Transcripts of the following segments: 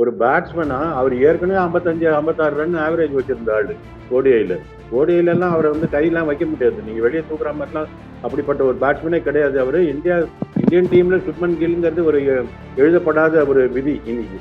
ஒரு பேட்ஸ்மேனா அவர் ஏற்கனவே ஐம்பத்தஞ்சு ஐம்பத்தாறு ரன் ஆவரேஜ் வச்சிருந்த ஆளு ஓடிஐல ஓடிஐல அவரை வந்து கையெல்லாம் வைக்க முடியாது. நீங்க வெளியே தூக்குற மாதிரிலாம் அப்படிப்பட்ட ஒரு பேட்ஸ்மேனே கிடையாது அவர். இந்தியா இந்தியன் டீம்ல சுப்மன் கில்ங்கிறது ஒரு எழுதப்படாத ஒரு விதி இன்னைக்கு.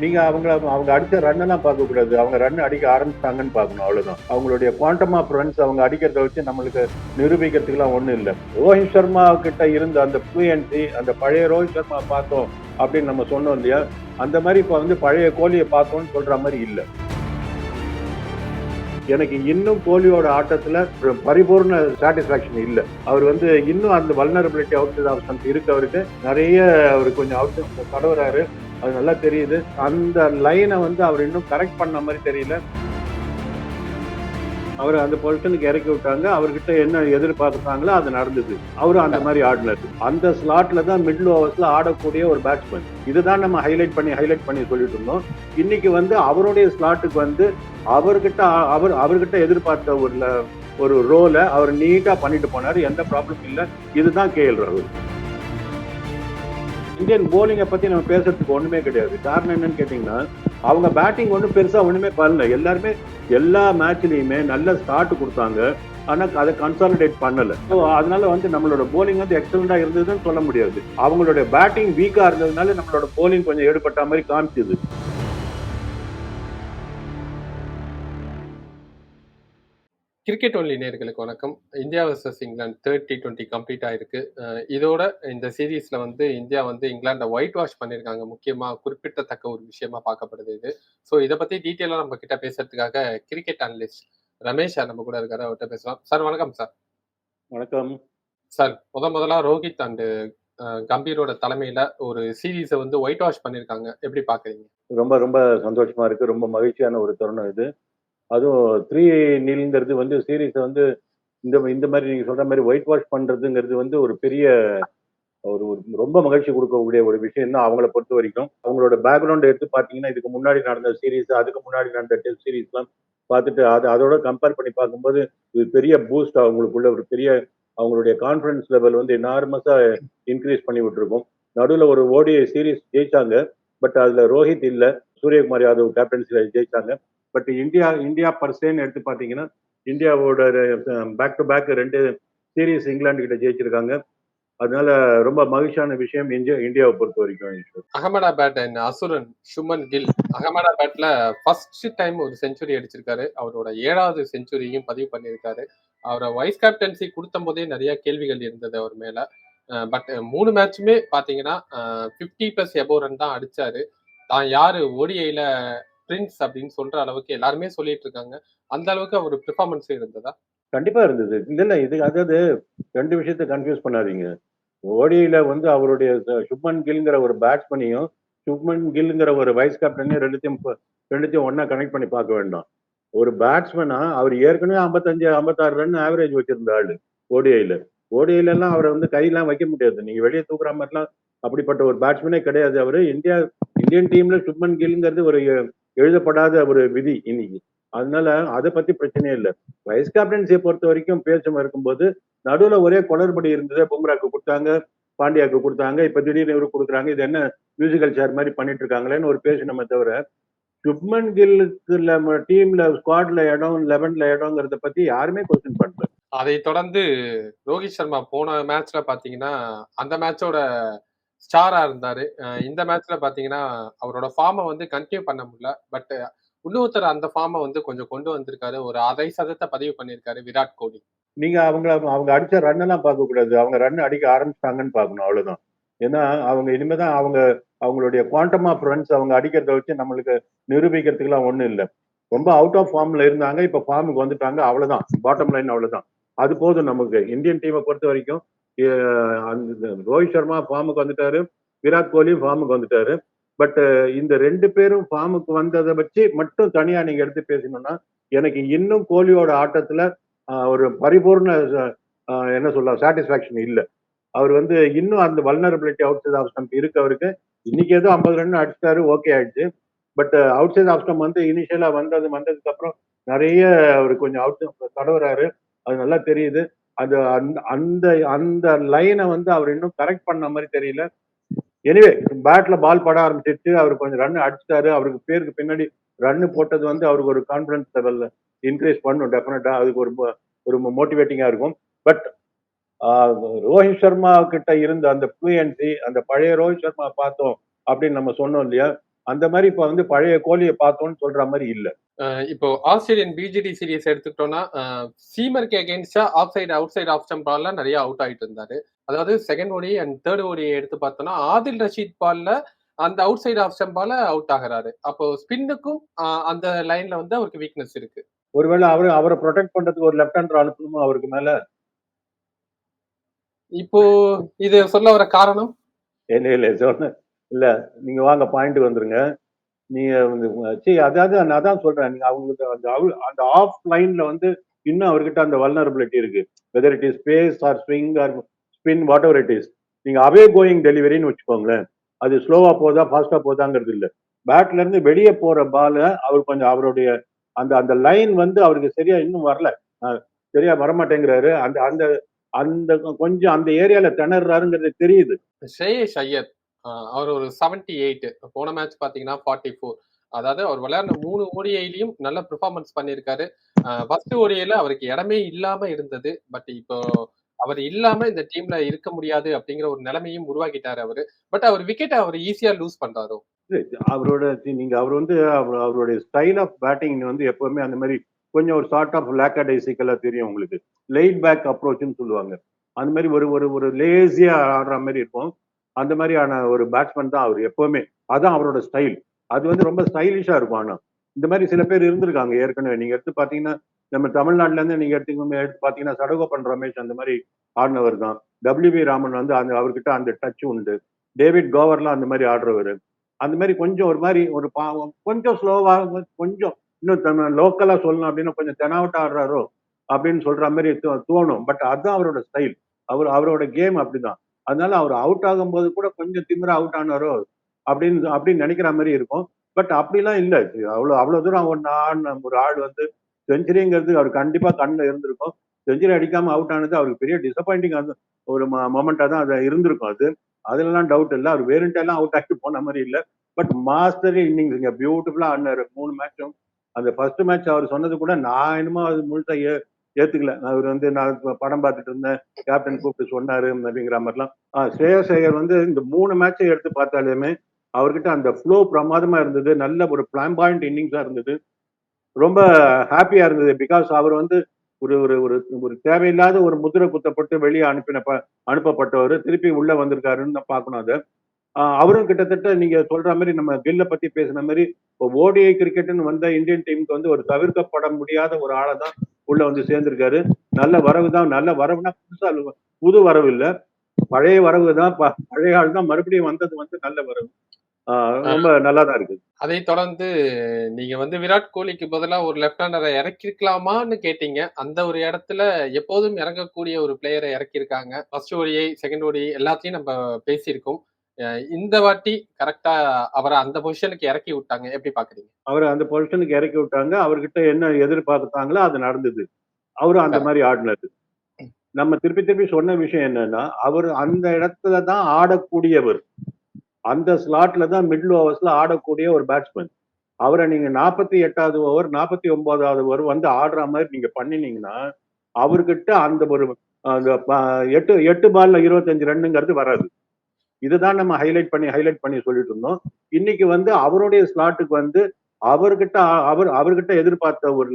நீங்க அவங்கள அவங்க அடிச்ச ரன் எல்லாம் பார்க்க கூடாது. அவங்க ரன் அடிக்க ஆரம்பிச்சாங்கன்னு பார்க்கணும் அவ்வளவுதான். அவங்களுடைய குவாண்டம் ஆஃப் ரன்ஸ் அவங்க அடிக்கிறத வச்சு நம்மளுக்கு நிரூபிக்கிறதுக்குலாம் ஒன்றும் இல்லை. ரோஹித் சர்மா கிட்ட இருந்த அந்த ஃப்ளூயன்சி அந்த பழைய ரோஹித் சர்மா பார்த்தோம் அப்படின்னு நம்ம சொன்னோம் இல்லையா? அந்த மாதிரி இப்போ வந்து பழைய கோலியை பார்த்தோம்னு சொல்ற மாதிரி இல்லை. எனக்கு இன்னும் கோலியோட ஆட்டத்துல ஒரு பரிபூர்ண சாட்டிஸ்பாக்சன் இல்லை. அவர் வந்து இன்னும் அந்த வல்னரபிலிட்டி அவுட் ஆப்ஷன் இருக்கு அவருக்கு நிறைய அவர் கொஞ்சம் அவுட் தடவுறாரு. அது நல்லா தெரியுது. அந்த லைனை வந்து அவர் இன்னும் கரெக்ட் பண்ண மாதிரி தெரியல. அவர் அந்த பொசிஷனுக்கு இறக்கி விட்டாங்க. அவர்கிட்ட என்ன எதிர்பார்த்தாங்களோ அது நடந்தது. அவரும் அந்த மாதிரி ஆடினார். அந்த ஸ்லாட்ல தான் மிடில் ஓவர்ஸ்ல ஆடக்கூடிய ஒரு பேட்ஸ்மேன் இதுதான் நம்ம ஹைலைட் பண்ணி ஹைலைட் பண்ணி சொல்லிட்டு இருந்தோம். இன்னைக்கு வந்து அவருடைய ஸ்லாட்டுக்கு வந்து அவர்கிட்ட அவர் அவர்கிட்ட எதிர்பார்த்த ஒரு ஒரு ரோலை அவர் நீட்டாக பண்ணிட்டு போனார். எந்த ப்ராப்ளமும் இல்லை. இதுதான் கேஎல் ராகுல் இந்தியன் போலிங்கை பற்றி நம்ம பேசுறதுக்கு ஒன்றுமே கிடையாது. காரணம் என்னன்னு கேட்டிங்கன்னா அவங்க பேட்டிங் ஒன்றும் பெருசாக ஒன்றுமே பண்ணல. எல்லாருமே எல்லா மேட்ச்லேயுமே நல்ல ஸ்டார்ட் கொடுத்தாங்க. ஆனால் அதை கன்சாலிடேட் பண்ணலை. ஸோ அதனால வந்து நம்மளோட போலிங் வந்து எக்ஸலண்டாக இருந்ததுன்னு சொல்ல முடியாது. அவங்களோட பேட்டிங் வீக்காக இருந்ததுனால நம்மளோட போலிங் கொஞ்சம் ஈடுபட்ட மாதிரி காமிச்சுது. கிரிக்கெட் ஒன்லி நேர்களுக்கு வணக்கம். India versus England third T twenty complete ஆயிருக்கு. இதோட இந்த சீரீஸ்ல வந்து இந்தியா வந்து இங்கிலாண்டை ஒயிட் வாஷ் பண்ணியிருக்காங்க முக்கியமா குறிப்பிடத்தக்க ஒரு விஷயமா பார்க்கப்படுது இது. ஸோ இதை பத்தி டீட்டெயிலாக நம்ம கிட்ட பேசுறதுக்காக கிரிக்கெட் அனலிஸ்ட் ரமேஷ் சார் நம்ம கூட இருக்காரு. அவர்கிட்ட பேசலாம். சார் வணக்கம் சார் வணக்கம். சார் முத முதலா ரோஹித் அண்டு கம்பீரோட தலைமையில ஒரு சீரீஸை வந்து ஒயிட் வாஷ் பண்ணியிருக்காங்க எப்படி பாக்குறீங்க ரொம்ப ரொம்ப சந்தோஷமா இருக்கு. ரொம்ப மகிழ்ச்சியான ஒரு தருணம் இது. அதுவும் த்ரீ நீல்ங்கிறது வந்து சீரீஸை வந்து இந்த இந்த மாதிரி நீங்கள் சொல்கிற மாதிரி ஒயிட் வாஷ் பண்ணுறதுங்கிறது வந்து ஒரு பெரிய ஒரு ஒரு ரொம்ப மகிழ்ச்சி கொடுக்கக்கூடிய ஒரு விஷயம் தான் அவங்கள பொறுத்த வரைக்கும். அவங்களோட பேக்ரவுண்ட் எடுத்து பார்த்தீங்கன்னா இதுக்கு முன்னாடி நடந்த சீரீஸ் அதுக்கு முன்னாடி நடந்த டெஸ்ட் சீரீஸ்லாம் பார்த்துட்டு அது அதோட கம்பேர் பண்ணி பார்க்கும்போது இது பெரிய பூஸ்ட் அவங்களுக்குள்ள ஒரு பெரிய அவங்களுடைய கான்ஃபிடன்ஸ் லெவல் வந்து நார்மஸாக இன்க்ரீஸ் பண்ணி விட்டுருக்கும். நடுவில் ஒரு ஓடிஐ சீரீஸ் ஜெயிச்சாங்க பட் அதில் ரோஹித் இல்லை சூரியகுமார் யாதவ் கேப்டன்சியில் ஜெயிச்சாங்க. பட் இந்தியா இந்தியா பர்சேன்னு எடுத்து பார்த்தீங்கன்னா இந்தியாவோட பேக் டு பேக் ரெண்டு சீரீஸ் இங்கிலாந்து கிட்ட ஜெயிச்சிருக்காங்க. அதனால ரொம்ப மகிழ்ச்சியான விஷயம் இந்தியா இந்தியாவை பொறுத்த வரைக்கும் அகமதாபாத் அண்ட் அசுரன் சுமன் கில். அகமதாபாத்ல ஃபர்ஸ்ட் டைம் ஒரு செஞ்சுரி அடிச்சிருக்காரு. அவரோட ஏழாவது செஞ்சுரியும் பதிவு பண்ணியிருக்காரு. அவரை வைஸ் கேப்டன்சி கொடுத்த போதே நிறைய கேள்விகள் இருந்தது அவர் மேல. பட் மூணு மேட்சுமே பாத்தீங்கன்னா ஃபிஃப்டி பிளஸ் எபோ ரன் தான் அடிச்சாரு. தான் யாரு ஓடிஐல பிரின்ஸ் அப்படின்னு சொல்ற அளவுக்கு எல்லாருமே சொல்லிட்டு இருக்காங்க அந்த அளவுக்கு அவர் பெர்ஃபார்மன்ஸ் இருந்ததா? கண்டிப்பா இருந்தது. இல்ல இல்ல இது அதாவது ரெண்டு விஷயத்த கன்ஃபியூஸ் பண்ணாதீங்க. ஓடியில வந்து அவருடைய சுப்மன் கில்ங்கிற ஒரு பேட்ஸ்மேனையும் சுப்மன் கில்ங்கிற ஒரு வைஸ் கேப்டனையும் ரெண்டுத்தையும் ரெண்டுத்தையும் ஒன்னா கனெக்ட் பண்ணி பார்க்க வேண்டாம். ஒரு பேட்ஸ்மேனா அவர் ஏற்கனவே ஐம்பத்தஞ்சு ஐம்பத்தாறு ரன் ஆவரேஜ் வச்சிருந்த ஆளு ஓடிஐல. ஓடிஐல எல்லாம் அவரை வந்து கையெல்லாம் வைக்க முடியாது. நீங்க வெளியே தூக்குற மாதிரிலாம் அப்படிப்பட்ட ஒரு பேட்ஸ்மேனே கிடையாது அவரு. இந்தியா இந்தியன் டீம்ல சுப்மன் கில்ங்கிறது ஒரு எழுதப்படாத ஒரு விதி இன்னைக்கு. அதனால அதை பத்தி பிரச்சனையே இல்லை. வைஸ் கேப்டன்சியை பொறுத்த வரைக்கும் பேச்சும் இருக்கும்போது நடுவுல ஒரே குளறுபடி இருந்தது. பும்ராக்கு கொடுத்தாங்க பாண்டியாக்கு கொடுத்தாங்க இப்ப திடீர்னு இவருக்கு கொடுக்குறாங்க. இது என்ன மியூசிக்கல் சேர் மாதிரி பண்ணிட்டு இருக்காங்களேன்னு ஒரு பேச்சு நம்ம தவிர சுப்மன் கில்லுக்கு டீம்ல ஸ்குவாட்ல இடம் லெவன்ல இடங்கிறத பத்தி யாருமே கொஸ்டின் பண்ணல. அதை தொடர்ந்து ரோஹித் சர்மா போன மேட்ச்ல பாத்தீங்கன்னா அந்த மேட்சோட ஸ்டாரா இருந்தாரு. அஹ் இந்த மேட்ச்ல பாத்தீங்கன்னா அவரோட ஃபார்மை வந்து கண்டினியூ பண்ண முடியல. பட் இன்னொருத்தர் அந்த ஃபார்மை வந்து கொஞ்சம் கொண்டு வந்திருக்காரு. ஒரு அரை சதத்தை பதிவு பண்ணியிருக்காரு விராட் கோலி. நீங்க அவங்கள அவங்க அடிச்ச ரன் எல்லாம் பார்க்க கூடாது அவங்க ரன் அடிக்க ஆரம்பிச்சிட்டாங்கன்னு பார்க்கணும் அவ்வளவுதான். ஏன்னா அவங்க இனிமேதான் அவங்க அவங்களுடைய குவாண்டம் ஆஃப் ரன்ஸ் அவங்க அடிக்கிறத வச்சு நம்மளுக்கு நிரூபிக்கிறதுக்குலாம் ஒண்ணும் இல்லை. ரொம்ப அவுட் ஆஃப் ஃபார்ம்ல இருந்தாங்க. இப்ப ஃபார்முக்கு வந்துட்டாங்க. அவ்வளவுதான். பாட்டம் லைன் அவ்வளவுதான். அது போதும் நமக்கு. இந்தியன் டீமை பொறுத்த வரைக்கும் அந்த ரோஹித் சர்மா ஃபார்முக்கு வந்துட்டாரு விராட் கோலி ஃபார்முக்கு வந்துட்டாரு. பட் இந்த ரெண்டு பேரும் ஃபார்முக்கு வந்ததை வச்சு மட்டும் தனியா நீங்க எடுத்து பேசணும்னா எனக்கு இன்னும் கோலியோட ஆட்டத்துல ஒரு பரிபூர்ண என்ன சொல்ல சாட்டிஸ்பாக்சன் இல்லை. அவர் வந்து இன்னும் அந்த vulnerability outside off stump இருக்கு அவருக்கு இன்னைக்கு ஏதோ ஐம்பது ரன் அடிச்சிட்டாரு ஓகே ஆயிடுச்சு. But outside off stump வந்து இனிஷியலா வந்தது வந்ததுக்கு அப்புறம் நிறைய அவர் கொஞ்சம் அவுட் தடவுறாரு. அது நல்லா தெரியுது. அது அந்த அந்த அந்த லைனை வந்து அவர் இன்னும் கரெக்ட் பண்ண மாதிரி தெரியல. எனிவே பேட்ல பால் பட ஆரம்பிச்சிட்டு அவர் கொஞ்சம் ரன் அடிச்சிட்டாரு. அவருக்கு பேருக்கு பின்னாடி ரன் போட்டது வந்து அவருக்கு ஒரு கான்பிடன்ஸ் லெவல்ல இன்க்ரீஸ் பண்ணும் டெஃபினட்டா அதுக்கு ஒரு ஒரு மோட்டிவேட்டிங்கா இருக்கும். பட் ரோஹித் சர்மா கிட்ட இருந்த அந்த ஃப்ளூயன்சி அந்த பழைய ரோஹித் சர்மா பார்த்தோம் அப்படின்னு நம்ம சொன்னோம் இல்லையா? அந்த மாதிரி இப்ப வந்து பழைய கோலியை பார்த்தோம்னு சொல்ற மாதிரி இல்ல. இப்போ ஆஸ்திரேலியன் பிஜிடி சீரிஸ் எடுத்துக்கிட்டோம்னா சீமருக்கு அகேன்ஸ்டா off side outside off stump பால்ல நிறைய அவுட் ஆயிட்டு இருந்தாரு. அதாவது செகண்ட் ஓடி அண்ட் தேர்ட் ஓடி எடுத்து பார்த்தோம்னா ஆதில் ரஷீத் பால்ல அந்த அவுட் சைடு ஆஃப் ஸ்டம்ப் பால்ல அவுட் ஆகுறாரு. அப்போ ஸ்பின்னுக்கும் அந்த லைன்ல வந்து அவருக்கு வீக்னஸ் இருக்கு. ஒருவேளை அவரு அவரை ப்ரொடெக்ட் பண்றதுக்கு ஒரு லெஃப்ட் ஹேண்டர் அனுப்பணுமோ அவருக்கு மேல? இப்போ இது சொல்ல வர காரணம்? இல்ல இல்ல சொன்ன இல்லை நீங்க வாங்க பாயிண்ட் வந்துருங்க. நீங்க வந்து சரி அதாவது நான் அதான் சொல்றேன். நீங்க அவங்களுக்கு அந்த அந்த ஆஃப் லைன்ல வந்து இன்னும் அவர்கிட்ட அந்த வல்னரபிலிட்டி இருக்கு. Whether it is pace or swing or spin whatever it is நீங்க அவே கோயிங் டெலிவரின்னு வச்சுக்கோங்களேன். அது ஸ்லோவா போதா ஃபாஸ்டா போதாங்கிறது இல்லை. பேட்ல இருந்து வெளியே போற பால அவர் கொஞ்சம் அவருடைய அந்த அந்த லைன் வந்து அவருக்கு சரியா இன்னும் வரல. சரியா வரமாட்டேங்கிறாரு. அந்த அந்த அந்த கொஞ்சம் அந்த ஏரியால திணறாருங்கிறது தெரியுது. சரி ஐயர் அவர் ஒரு 78 எயிட் போன மேட்ச் பாத்தீங்கன்னா ஃபார்ட்டி ஃபோர் அதாவது அவர் விளையாடின மூணு ஓடிஐலையும் நல்ல பெர்ஃபார்மன்ஸ் பண்ணியிருக்காரு. ஃபர்ஸ்ட் ஓடிஐல அவருக்கு இடமே இல்லாம இருந்தது. பட் இப்போ அவர் இல்லாம இந்த டீம்ல இருக்க முடியாது அப்படிங்கிற ஒரு நிலைமையும் உருவாக்கிட்டாரு அவரு. பட் அவர் விக்கெட் அவர் ஈஸியா லூஸ் பண்றாரோ? அவரோட நீங்க அவர் வந்து அவர் அவருடைய ஸ்டைல் ஆஃப் பேட்டிங் வந்து எப்பவுமே அந்த மாதிரி கொஞ்சம் ஒரு சார்ட் ஆஃப் லேக்கடைசிக்கலா தெரியும் உங்களுக்கு. லைட் பேக் அப்ரோச்னு சொல்லுவாங்க. அந்த மாதிரி ஒரு ஒரு ஒரு லேசியா ஆடுற மாதிரி இருக்கும். அந்த மாதிரியான ஒரு பேட்ஸ்மேன் தான் அவர் எப்பவுமே. அதான் அவரோட ஸ்டைல் அது வந்து ரொம்ப ஸ்டைலிஷா இருக்கும் ஆனா. இந்த மாதிரி சில பேர் இருந்திருக்காங்க ஏற்கனவே. நீங்க எடுத்து பாத்தீங்கன்னா நம்ம தமிழ்நாட்டுல இருந்து நீங்க எடுத்து எடுத்து பாத்தீங்கன்னா சடகோபன் ரமேஷ் அந்த மாதிரி ஆடினவர் தான். டபிள்யூ வி ராமன் வந்து அந்த அவர்கிட்ட அந்த டச் உண்டு. டேவிட் கோவர்லாம் அந்த மாதிரி ஆடுறவர். அந்த மாதிரி கொஞ்சம் ஒரு மாதிரி ஒரு பாவம் கொஞ்சம் ஸ்லோவாக கொஞ்சம் இன்னும் லோக்கலா சொல்லணும் அப்படின்னா கொஞ்சம் தெனாவட்டா ஆடுறாரோ அப்படின்னு சொல்ற மாதிரி தோ- தோணும். பட் அதுதான் அவரோட ஸ்டைல் அவர் அவரோட கேம் அப்படிதான். அதனால அவர் அவுட் ஆகும்போது கூட கொஞ்சம் திமிரா அவுட் ஆனாரோ அப்படின்னு அப்படின்னு நினைக்கிற மாதிரி இருக்கும். பட் அப்படிலாம் இல்லை. அவ்வளோ அவ்வளோ தூரம் ஒரு ஆடின ஒரு ஆள் வந்து செஞ்சுரிங்கிறது அவர் கண்டிப்பாக கண்ணில் இருந்திருக்கும். செஞ்சுரி அடிக்காமல் அவுட் ஆனது அவருக்கு பெரிய டிசப்பாயிண்டிங் அந்த ஒரு மொமெண்ட்டாக தான் அது இருந்திருக்கும் அது. அதுலலாம் டவுட் இல்லை. அவர் வேறுண்டெல்லாம் அவுட் ஆகிட்டு போன மாதிரி இல்லை. பட் மாஸ்டர் இன்னிங்ஸ் இங்கே பியூட்டிஃபுல்லாக ஆனார் மூணு மேட்சும் அந்த ஃபர்ஸ்ட் மேட்ச் அவர் சொன்னது கூட நான் என்னமோ அது முழுசாக ஏ ஏத்துக்கல. அவர் வந்து நான் படம் பார்த்துட்டு இருந்தேன். கேப்டன் கூப்பிட்டு சொன்னாரு அப்படிங்கிற மாதிரிலாம். ஆஹ் ஸ்ரேயஸ் ஐயர் வந்து இந்த மூணு மேட்சை எடுத்து பார்த்தாலுமே அவர்கிட்ட அந்த ஃப்ளோ பிரமாதமா இருந்தது. நல்ல ஒரு பிளான் பாயிண்ட் இன்னிங்ஸா இருந்தது. ரொம்ப ஹாப்பியா இருந்தது பிகாஸ் அவர் வந்து ஒரு ஒரு ஒரு ஒரு தேவையில்லாத ஒரு முதிரை குத்தப்பட்டு வெளியே அனுப்பின ப- அனுப்பப்பட்டவர். திருப்பி உள்ள வந்திருக்காருன்னு தான் பார்க்கணும் அதை. அவரும் கிட்டத்தட்ட நீங்க சொல்ற மாதிரி நம்ம கில்ல பத்தி பேசின மாதிரி இப்போ ஓடிஐ கிரிக்கெட்னு வந்த இந்தியன் டீமுக்கு வந்து ஒரு தவிர்க்கப்பட முடியாத ஒரு ஆளை தான் உள்ள வந்து சேர்ந்திருக்காரு. நல்ல வரவு தான் நல்ல வரவுனா புதுசா புது வரவு இல்ல. பழைய வரவு தான் பழைய ஆள் தான் மறுபடியும் வந்தது வந்து நல்ல வரவு. ஆஹ் ரொம்ப நல்லா தான் இருக்கு அதை தொடர்ந்து நீங்க வந்து விராட் கோலிக்கு பதிலா ஒரு லெஃப்ட் ஹேண்டரை இறக்கிருக்கலாமான்னு கேட்டீங்க. அந்த ஒரு இடத்துல எப்போதும் இறங்கக்கூடிய ஒரு பிளேயரை இறக்கியிருக்காங்க. ஃபர்ஸ்ட் ஓடிஐ செகண்ட் ஓடிஐ எல்லாத்தையும் நம்ம பேசியிருக்கோம். இந்த வாட்டி கரெக்டா அவரை அந்த பொசிஷனுக்கு இறக்கி விட்டாங்க. எப்படி பாக்குறீங்க அவரை அந்த பொசிஷனுக்கு இறக்கி விட்டாங்க. அவர்கிட்ட என்ன எதிர்பார்த்தாங்களோ அது நடந்தது. அவரும் அந்த மாதிரி ஆடினாரு. நம்ம திருப்பி திருப்பி சொன்ன விஷயம் என்னன்னா அவர் அந்த இடத்துல தான் ஆடக்கூடியவர். அந்த ஸ்லாட்ல தான் மிடில் ஓவர்ஸ்ல ஆடக்கூடிய ஒரு பேட்ஸ்மேன் அவரை நீங்க நாற்பத்தி எட்டாவது ஓவர் நாற்பத்தி ஒன்பதாவது ஓவர் வந்து ஆடுற மாதிரி நீங்க பண்ணினீங்கன்னா அவர்கிட்ட அந்த ஒரு அந்த எட்டு எட்டு பால்ல இருபத்தஞ்சு ரன்னுங்கிறது வராது. இதுதான் நம்ம ஹைலைட் பண்ணி ஹைலைட் பண்ணி சொல்லிட்டு இருந்தோம். இன்னைக்கு வந்து அவருடைய ஸ்லாட்டுக்கு வந்து அவர்கிட்ட அவர் அவர்கிட்ட எதிர்பார்த்த ஒரு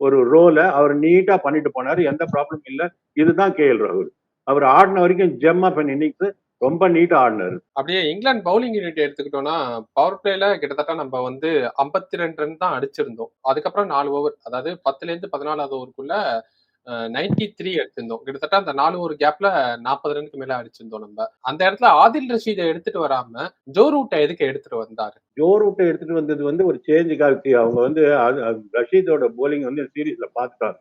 ஒரு ரோலை அவர் நீட்டா பண்ணிட்டு போனாரு. எந்த ப்ராப்ளமும் இல்லை. இதுதான் கே எல் ராகுல் அவர் ஆடின வரைக்கும் ஜெம் ஆஃப் இன்னிங்ஸ் ரொம்ப நீட்டா ஆடினாரு. அப்படியே இங்கிலாந்து பவுலிங் யூனிட் எடுத்துக்கிட்டோம்னா பவர் பிளேல கிட்டத்தட்ட நம்ம வந்து 52 ரெண்டு ரன் தான் அடிச்சிருந்தோம். அதுக்கப்புறம் நாலு ஓவர் அதாவது பத்துல இருந்து பதினாலாவது ஓவருக்குள்ள நைன்டி த்ரீ எடுத்திருந்தோம். கிட்டத்தட்ட அந்த நாலு ஒரு கேப்ல நாற்பது ரனுக்கு மேல அடிச்சிருந்தோம் நம்ம. அந்த இடத்துல ஆதில் ரஷீதை எடுத்துட்டு வராம ஜோ ரூட்டை எதுக்கு எடுத்துட்டு வந்தாரு? ஜோ ரூட்டை எடுத்துட்டு வந்தது வந்து ஒரு சேஞ்சுக்காக அவங்க வந்து அது- ரஷீதோட போலிங் வந்து சீரீஸ்ல பாத்துட்டாங்க.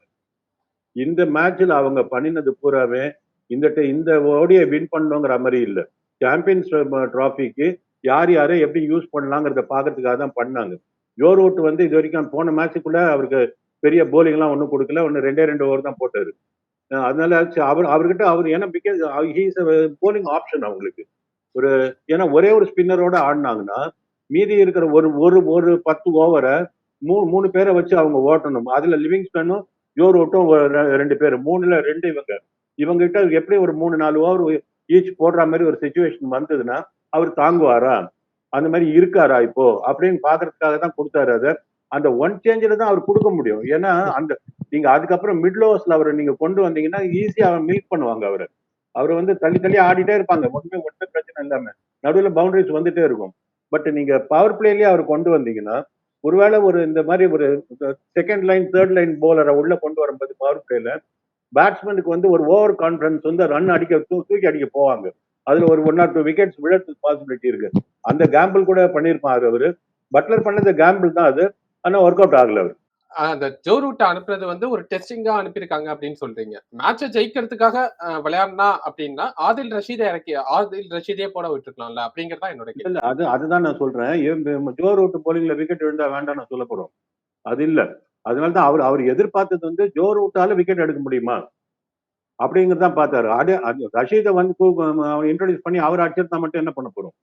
இந்த மேட்ச்ல அவங்க பண்ணினது பூராவே இந்த இந்த ஓடியை வின் பண்ணோங்கிற மாதிரி இல்ல. சாம்பியன்ஸ் ட்ராஃபிக்கு யார் யாரை எப்படி யூஸ் பண்ணலாங்கிறத பாக்குறதுக்காக தான் பண்ணாங்க. ஜோ ரூட் வந்து இது வரைக்கும் போன மேட்சுக்குள்ள அவருக்கு பெரிய போலிங்லாம் ஒன்றும் கொடுக்கல. ஒன்று ரெண்டே ரெண்டு ஓவர் தான் போட்டாரு. அதனால அவர் அவர்கிட்ட அவர் ஏன்னா பிகாஸ் ஹீஸ் போலிங் ஆப்ஷன் அவங்களுக்கு. ஒரு ஏன்னா ஒரே ஒரு ஸ்பின்னரோட ஆடினாங்கன்னா மீதி இருக்கிற ஒரு ஒரு ஒரு பத்து ஓவரை மூணு மூணு பேரை வச்சு அவங்க ஓட்டணும். அதுல லிவிங் ஸ்பென்னும் ஜோர் ஒரு ரெண்டு பேர். மூணுல ரெண்டு இவங்க. இவங்க கிட்ட எப்படி ஒரு மூணு நாலு ஓவர் ஈச் போடுற மாதிரி ஒரு சுச்சுவேஷன் வந்ததுன்னா அவர் தாங்குவாரா? அந்த மாதிரி இருக்காரா இப்போ? அப்படின்னு பாக்குறதுக்காக தான் கொடுத்தாரு அதை. அந்த ஒன் சேஞ்சில் தான் அவர் கொடுக்க முடியும். ஏன்னா அந்த நீங்க அதுக்கப்புறம் மிடில் ஓவர்ஸ்ல அவரை நீங்க கொண்டு வந்தீங்கன்னா ஈஸியா அவர் மில்க் பண்ணுவாங்க அவரு. அவர் வந்து தள்ளி தள்ளி ஆடிட்டே இருப்பாங்க. ஒண்ணுமே ஒன்றும் பிரச்சனை இல்லாம. நடுவில் பவுண்டரிஸ் வந்துட்டே இருக்கும். பட் நீங்க பவர் பிளேலயே அவர் கொண்டு வந்தீங்கன்னா ஒருவேளை ஒரு இந்த மாதிரி ஒரு செகண்ட் லைன் தேர்ட் லைன் போலரை உள்ள கொண்டு வரும்போது பவர் பிளேல பேட்ஸ்மேனுக்கு வந்து ஒரு ஓவர் கான்ஃபிடன்ஸ் வந்து ரன் அடிக்க தூக்கி அடிக்க போவாங்க. அதுல ஒரு ஒன் ஆர் டூ விக்கெட்ஸ் விழறதுக்கு பாசிபிலிட்டி இருக்கு. அந்த கேம்பிள் கூட பண்ணியிருப்பாரு அவரு. பட்லர் பண்ணது கேம்பிள் தான் அது. ஆனா ஒர்க் அவுட் ஆகல அவர். அந்த ஜோ ரூட் அனுப்புறது வந்து ஒரு டெஸ்டிங்கா அனுப்பியிருக்காங்க அப்படின்னு சொல்றீங்க. மேட்சை ஜெயிக்கிறதுக்காக விளையாடினா அப்படின்னா ஆதில் ரஷீதை இறக்கி ஆதில் ரஷீதே போட விட்டுருக்கலாம்ல அப்படிங்கறதா என்னோட இல்ல அது அதுதான் நான் சொல்றேன். ஜோ ரூட் போலிங்ல விக்கெட் விழுந்தா வேண்டாம் நான் சொல்ல போறோம் அது இல்ல. அதனால தான் அவர் அவர் எதிர்பார்த்தது வந்து ஜோ ரூட்டால விக்கெட் எடுக்க முடியுமா? அப்படிங்கிறது தான் பார்த்தாரு அது ரஷீதை வந்து இன்ட்ரோடியூஸ் பண்ணி அவர் அடிச்சிருந்தா மட்டும் என்ன பண்ண போறோம்?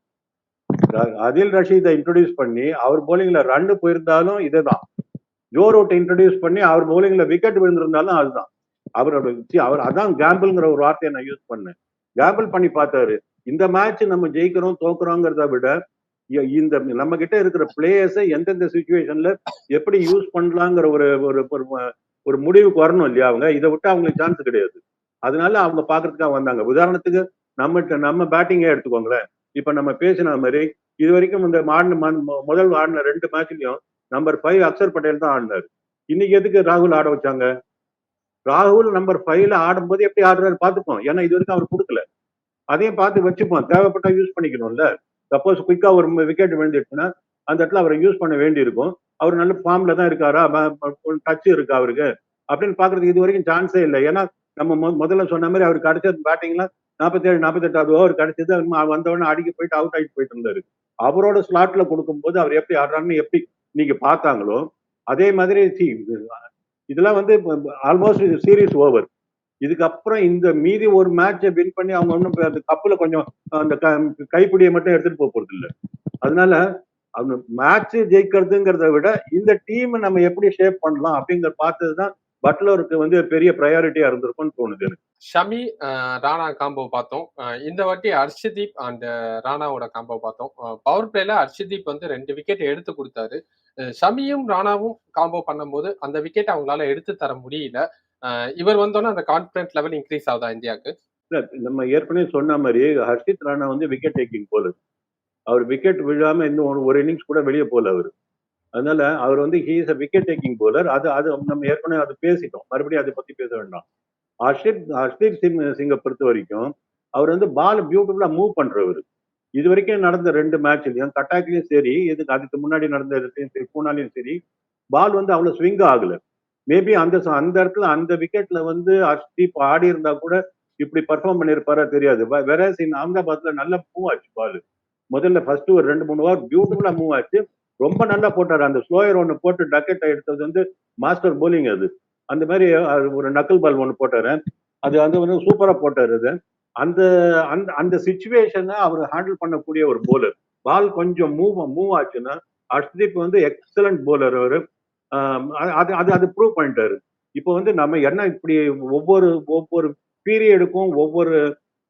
அதில் ரஷீதை இன்ட்ரடியூஸ் பண்ணி அவர் போலிங்ல ரன் போயிருந்தாலும் இதுதான். ஜோ ரூட்டை இன்ட்ரடியூஸ் பண்ணி அவர் போலிங்ல விக்கெட் விழுந்திருந்தாலும் அதுதான். அவரோட அவர் அதான் கேம்பிள்ங்கிற ஒரு வார்த்தையை நான் யூஸ் பண்ணேன். கேம்பிள் பண்ணி பார்த்தாரு. இந்த மேட்ச் நம்ம ஜெயிக்கிறோம் தோக்குறோங்கிறத விட இந்த நம்ம கிட்ட இருக்கிற பிளேயர்ஸை எந்தெந்த சுச்சுவேஷன்ல எப்படி யூஸ் பண்ணலாங்கிற ஒரு ஒரு ஒரு- ஒரு முடிவுக்கு வரணும் இல்லையா அவங்க? இதை விட்டு அவங்களுக்கு சான்ஸ் கிடையாது. அதனால அவங்க பாக்குறதுக்காக வந்தாங்க. உதாரணத்துக்கு நம்ம நம்ம பேட்டிங்கே எடுத்துக்கோங்களேன். இப்ப நம்ம பேசின மாதிரி இது வரைக்கும் இந்த மாடின முதல் ஆடின ரெண்டு மேட்ச்லயும் நம்பர் ஃபைவ் அக்ஷர் பட்டேல் தான் ஆடினாரு. இன்னைக்கு எதுக்கு ராகுல் ஆட வச்சாங்க? ராகுல் நம்பர் ஃபைவ்ல ஆடும்போது எப்படி ஆடுறாரு பார்த்துப்போம். ஏன்னா இது வரைக்கும் அவர் கொடுக்கல. அதையும் பார்த்து வச்சுப்போம். தேவைப்பட்டா யூஸ் பண்ணிக்கணும்ல. சப்போஸ் குயிக்கா ஒரு விக்கெட் விழுந்துடுச்சுன்னா அந்த இடத்துல அவரை யூஸ் பண்ண வேண்டி இருக்கும் அவர் நல்ல ஃபார்ம்ல தான் இருக்காரா? டச் இருக்கா அவருக்கு? அப்படின்னு பாக்குறதுக்கு இது வரைக்கும் சான்ஸே இல்லை. ஏன்னா நம்ம முதல்ல சொன்ன மாதிரி அவர் கிடைச்சது பேட்டிங்லாம் நாற்பத்தேழு நாற்பத்தெட்டாவது ஓவர் கிடைச்சது வந்தவொடனே அடிக்க போயிட்டு அவுட் ஆகிட்டு போயிட்டு இருந்தாரு. அவரோட ஸ்லாட்ல கொடுக்கும்போது அவர் எப்படி ஆடுறாருன்னு எப்படி நீங்க பார்த்தாங்களோ அதே மாதிரி சி இதெல்லாம் வந்து ஆல்மோஸ்ட் இது சீரியஸ் ஓவர் இதுக்கப்புறம் இந்த மீதி ஒரு மேட்சை வின் பண்ணி அவங்க ஒன்றும் அந்த கப்பில் கொஞ்சம் அந்த க- கைப்பிடியை மட்டும் எடுத்துட்டு போக போறது இல்லை. அதனால அந்த மேட்ச் ஜெயிக்கிறதுங்கிறத விட இந்த டீமை நம்ம எப்படி ஷேப் பண்ணலாம் அப்படிங்கிற பார்த்தது தான் பட்லருக்கு வந்து பெரிய ப்ரையாரிட்டியா இருந்திருக்கும்னு தோணுது எனக்கு. ஷமி அஹ், ராணா காம்போ பார்த்தோம். இந்த வாட்டி அர்ஷதீப் அண்ட் ராணாவோட காம்போ பார்த்தோம். பவர் பிளேல அர்ஷதீப் வந்து ரெண்டு விக்கெட் எடுத்து கொடுத்தாரு. ஷமியும் ராணாவும் காம்போ பண்ணும்போது அந்த விக்கெட் அவங்களால எடுத்து தர முடியல. அஹ், இவர் வந்தோன்னா அந்த கான்பிடன்ஸ் லெவல் இன்க்ரீஸ் ஆகுதா இந்தியாவுக்கு? நம்ம ஏற்கனவே சொன்ன மாதிரி ஹர்ஷித் ராணா வந்து விக்கெட் டேக்கிங் போல அவர் விக்கெட் விழாம இன்னும் ஒரு- இன்னிங்ஸ் கூட வெளியே போல அவர். அதனால அவர் வந்து he's a wicket taking bowler அது அது நம்ம ஏற்கனவே அது பேசிட்டோம். மறுபடியும் அதை பத்தி பேச வேண்டாம். ஹர்ஷித் ஹர்ஷித் சிங் சிங்கை பொறுத்த வரைக்கும் அவர் வந்து பால் பியூட்டிஃபுல்லாக மூவ் பண்ணுறவர் இது வரைக்கும் நடந்த ரெண்டு மேட்ச்லையும் கட்டாக்கிலையும் சரி இதுக்கு அதுக்கு முன்னாடி நடந்த இடத்துலையும் சரி பூனாலையும் சரி பால் வந்து அவ்வளோ ஸ்விங் ஆகலை. மேபி அந்த அந்த இடத்துல அந்த விக்கெட்ல வந்து ஹர்ஷ்தீப் ஆடி இருந்தா கூட இப்படி பர்ஃபார்ம் பண்ணியிருப்பாரா தெரியாது. வேற இன் அகமதாபாத்ல நல்லா மூவ் ஆச்சு பால் முதல்ல ஃபர்ஸ்ட் ஒரு ரெண்டு மூணு ஓவர் பியூட்டிஃபுல்லா மூவ் ஆச்சு. ரொம்ப நல்லா போட்டார். அந்த ஸ்லோயர் ஒன்று போட்டு டக்கெட் எடுத்தது வந்து மாஸ்டர் போலிங் அது. அந்த மாதிரி அது ஒரு நக்கல் பால் ஒன்று போட்டாரு. அது வந்து வந்து சூப்பராக போட்டார் அது. அந்த அந்த அந்த சுச்சுவேஷனை அவர் ஹேண்டில் பண்ணக்கூடிய ஒரு போலர் பால் கொஞ்சம் மூவ் மூவ் ஆச்சுன்னா அர்ஷ்தீப் வந்து எக்ஸலண்ட் போலர் அவர். அது அது அது ப்ரூவ் பண்ணிட்டாரு. இப்போ வந்து நம்ம என்ன இப்படி ஒவ்வொரு ஒவ்வொரு பீரியடுக்கும் ஒவ்வொரு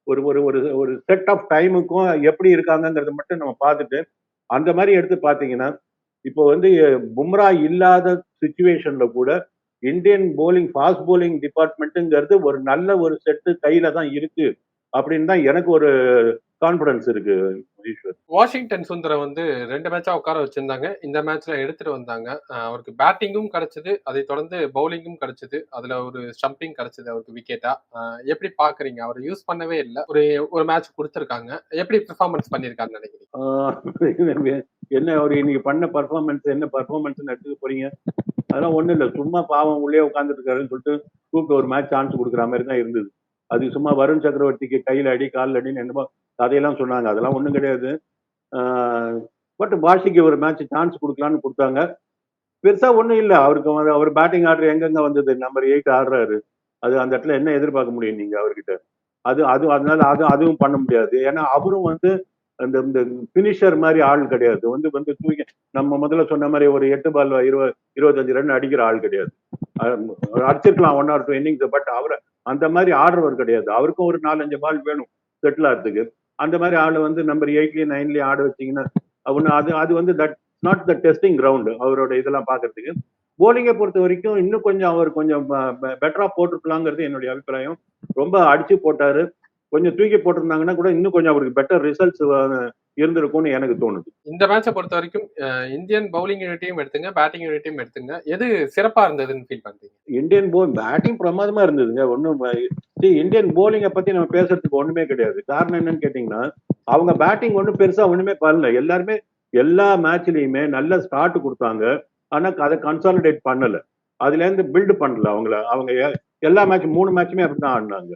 ஒரு ஒரு ஒரு ஒரு செட் ஆஃப் டைமுக்கும் எப்படி இருக்காங்கங்கிறத மட்டும் நம்ம பார்த்துட்டு அந்த மாதிரி எடுத்து பார்த்தீங்கன்னா இப்போ வந்து பும்ரா இல்லாத சுச்சுவேஷன்ல கூட இந்தியன் போலிங் ஃபாஸ்ட் போலிங் டிபார்ட்மெண்ட்டுங்கிறது ஒரு நல்ல ஒரு செட்டு கையில தான் இருக்கு அப்படின்னு தான் எனக்கு ஒரு கான்பிடன்ஸ் இருக்கு வாஷிங்டன் சுந்தரம் வந்து ரெண்டு மேட்சா உட்கார வச்சிருந்தாங்க இந்த மேட்ச்ல எடுத்துட்டு வந்தாங்க அவருக்கு பேட்டிங்கும் கிடைச்சது அதை தொடர்ந்து பவுலிங்கும் கிடைச்சது அதுல ஒரு ஸ்டம்பிங் கிடைச்சது அவருக்கு விக்கெட்டா எப்படி பாக்குறீங்க அவர் யூஸ் பண்ணவே இல்லை ஒரு ஒரு மேட்ச் கொடுத்துருக்காங்க எப்படி பெர்ஃபார்மன்ஸ் பண்ணிருக்காருன்னு நினைக்கிறீங்க என்ன அவர் இன்னைக்கு பண்ண பர்ஃபார்மன்ஸ் என்ன பர்ஃபார்மன்ஸ் எடுத்துக்க போறீங்க அதெல்லாம் ஒண்ணும் இல்லை. சும்மா பாவம் உள்ளே உட்காந்துட்டு இருக்காருன்னு சொல்லிட்டு கூப்பிட்டு ஒரு மேட்ச் சான்ஸ் கொடுக்குற மாதிரி தான் இருந்தது. அது சும்மா வருண் சக்கரவர்த்திக்கு கையில் அடி காலில் அடின்னு என்னமோ கதையெல்லாம் சொன்னாங்க. அதெல்லாம் ஒன்றும் கிடையாது. பட் பாஷிக்கு ஒரு மேட்ச் சான்ஸ் கொடுக்கலான்னு கொடுத்தாங்க. பெருசா ஒண்ணும் இல்லை. அவருக்கு வந்து அவர் பேட்டிங் ஆர்டர் எங்கெங்க வந்தது? நம்பர் எயிட் ஆடுறாரு. அது அந்த இடத்துல என்ன எதிர்பார்க்க முடியும் நீங்க அவர்கிட்ட? அது அது அதனால அது அதுவும் பண்ண முடியாது. ஏன்னா அவரும் வந்து அந்த இந்த பினிஷர் மாதிரி ஆள் கிடையாது. வந்து வந்து தூக்கி நம்ம முதல்ல சொன்ன மாதிரி ஒரு எட்டு பால் இருபது இருபத்தஞ்சு ரன் அடிக்கிற ஆள் கிடையாது. அடிச்சிருக்கலாம் one or two innings but அவர் அந்த மாதிரி ஆடுறவர் கிடையாது. அவருக்கும் ஒரு நாலஞ்சு பால் வேணும் செட்டில் ஆகிறதுக்கு அந்த மாதிரி ஆள் வந்து நம்பர் எயிட்லயும் நைன்லயும் ஆட வச்சீங்கன்னா ஒன்று அது அது வந்து that not the testing ground அவரோட இதெல்லாம் பார்க்கறதுக்கு போலிங்கை பொறுத்த வரைக்கும் இன்னும் கொஞ்சம் அவர் கொஞ்சம் பெட்டரா போட்டிருக்கலாங்கிறது என்னுடைய அபிப்பிராயம். ரொம்ப அடிச்சு போட்டாரு. கொஞ்சம் தூக்கி போட்டிருந்தாங்கன்னா கூட இன்னும் கொஞ்சம் அவருக்கு பெட்டர் ரிசல்ட்ஸ் இருந்திருக்கும்னு எனக்கு தோணுது. இந்த மேட்சை பொறுத்த வரைக்கும் இந்தியன் பவுலிங் யூனிட்டையும் எடுத்துங்க பேட்டிங் யூனிட்டையும் எடுத்துங்க. எது சிறப்பா இருந்ததுன்னு ஃபீல் பண்றீங்க? இந்தியன் போ பேட்டிங் பிரமாதமா இருந்ததுங்க. ஒன்றும் இந்தியன் போலிங்கை பத்தி நம்ம பேசுறதுக்கு ஒண்ணுமே கிடையாது. காரணம் என்னன்னு கேட்டீங்கன்னா அவங்க பேட்டிங் ஒன்றும் பெருசா ஒண்ணுமே பண்ணல. எல்லாருமே எல்லா மேட்ச்லயுமே நல்ல ஸ்டார்ட் கொடுத்தாங்க. ஆனா அதை கன்சாலிடேட் பண்ணல. அதுல இருந்து பில்டு பண்ணல அவங்கள. அவங்க எல்லா மேட்ச் மூணு மேட்சுமே அப்படிதான் ஆடினாங்க.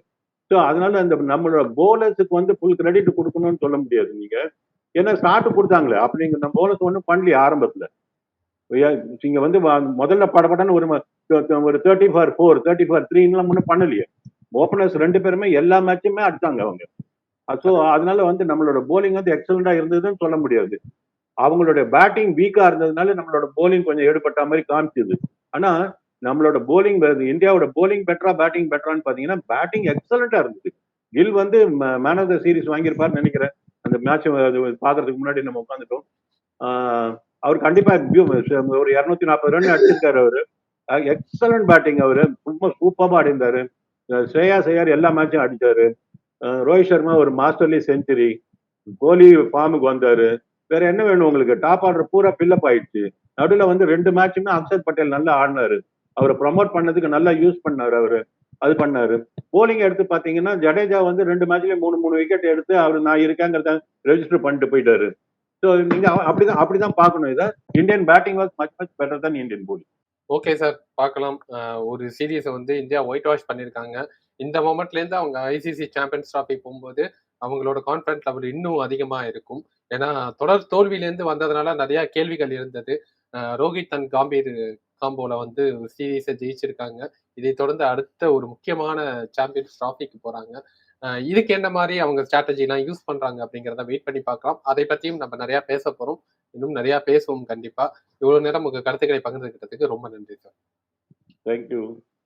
ஸோ அதனால அந்த நம்மளோட போலர்ஸுக்கு வந்து ஃபுல் கிரெடிட் கொடுக்கணும்னு சொல்ல முடியாது நீங்க. ஏன்னா ஸ்டார்ட் கொடுத்தாங்களே. அப்படிங்க நம்ம போலர்ஸ் ஒன்றும் பண்ணலையே ஆரம்பத்துல. நீங்க வந்து வ- முதல்ல படப்படன்னு ஒரு ஒரு thirty four four thirty four த்ரீலாம் ஒன்றும் பண்ணலையே. ஓப்பனர்ஸ் ரெண்டு பேருமே எல்லா மேட்சுமே அடித்தாங்க அவங்க. ஸோ அதனால வந்து நம்மளோட போலிங் வந்து எக்ஸலண்டா இருந்ததுன்னு சொல்ல முடியாது. அவங்களுடைய பேட்டிங் வீக்கா இருந்ததுனால நம்மளோட போலிங் கொஞ்சம் எடுபட்ட மாதிரி காமிச்சுது. ஆனா நம்மளோட போலிங் இந்தியாவோட போலிங் பெட்டரா பேட்டிங் பெட்டரான்னு பாத்தீங்கன்னா பேட்டிங் எக்ஸலண்டா இருந்தது. கில் வந்து மேன் ஆஃப் த சீரிஸ் வாங்கியிருப்பார்னு நினைக்கிறேன். அந்த மேட்ச் பாக்குறதுக்கு முன்னாடி நம்ம உட்காந்துட்டோம் அவர் கண்டிப்பா ஒரு இருநூத்தி நாற்பது ரன் அடிச்சிருக்காரு அவரு. எக்ஸலண்ட் பேட்டிங் அவரு. ரொம்ப சூப்பரா ஆடிந்தாரு ஸ்ரேயா ஐயர் எல்லா மேட்சும் அடிச்சாரு. ரோஹித் சர்மா ஒரு மாஸ்டர்லி செஞ்சுரி கோலி ஃபார்முக்கு வந்தாரு. வேற என்ன வேணும் உங்களுக்கு? டாப் ஆர்டர் பூரா பில்லப் ஆயிடுச்சு. நடுவில் வந்து ரெண்டு மேட்சுமே அக்ஷர் பட்டேல் நல்லா ஆடினாரு. அவரை ப்ரமோட் பண்ணதுக்கு நல்லா யூஸ் பண்ணாரு அவரு. அது பண்ணாரு. போலிங் எடுத்து பாத்தீங்கன்னா ஜடேஜா வந்து ரெண்டு மேட்ச்லயும் மூணு மூணு விக்கெட் எடுத்து அவர் நான் இருக்கேங்கிறத ரெஜிஸ்டர் பண்ணிட்டு போயிட்டாரு. ஸோ நீங்க அப்படிதான் அப்படிதான் பார்க்கணும் இதை. Indian batting was much much better தான் இந்தியன் போலிங் ஓகே சார் பார்க்கலாம். ஒரு சீரீஸை வந்து இந்தியா ஒயிட் வாஷ் பண்ணியிருக்காங்க. இந்த மொமெண்ட்ல இருந்து அவங்க ஐசிசி சாம்பியன்ஸ் ட்ராஃபி போகும்போது அவங்களோட கான்ஃபிடன்ஸ் லெவல் இன்னும் அதிகமாக இருக்கும். ஏன்னா தொடர் தோல்வியிலேருந்து வந்ததுனால நிறைய கேள்விகள் இருந்தது. ரோஹித் அண்ட் காம்பீர் காம்போல வந்து சீரீஸை ஜெயிச்சிருக்காங்க. இதை தொடர்ந்து அடுத்த ஒரு முக்கியமான சாம்பியன்ஸ் டிராஃபிக்கு போறாங்க. இதுக்கு என்ன மாதிரி அவங்க ஸ்ட்ராட்டஜிலாம் யூஸ் பண்றாங்க அப்படிங்கிறத வெயிட் பண்ணி பார்க்கலாம். அதை பத்தியும் நம்ம நிறைய பேச போறோம். இன்னும் நிறைய பேசுவோம் கண்டிப்பா. இவ்வளவு நேரம் உங்க கருத்துக்களை பகிர்ந்துகிட்டதுக்கு ரொம்ப நன்றி சார் தேங்க்யூ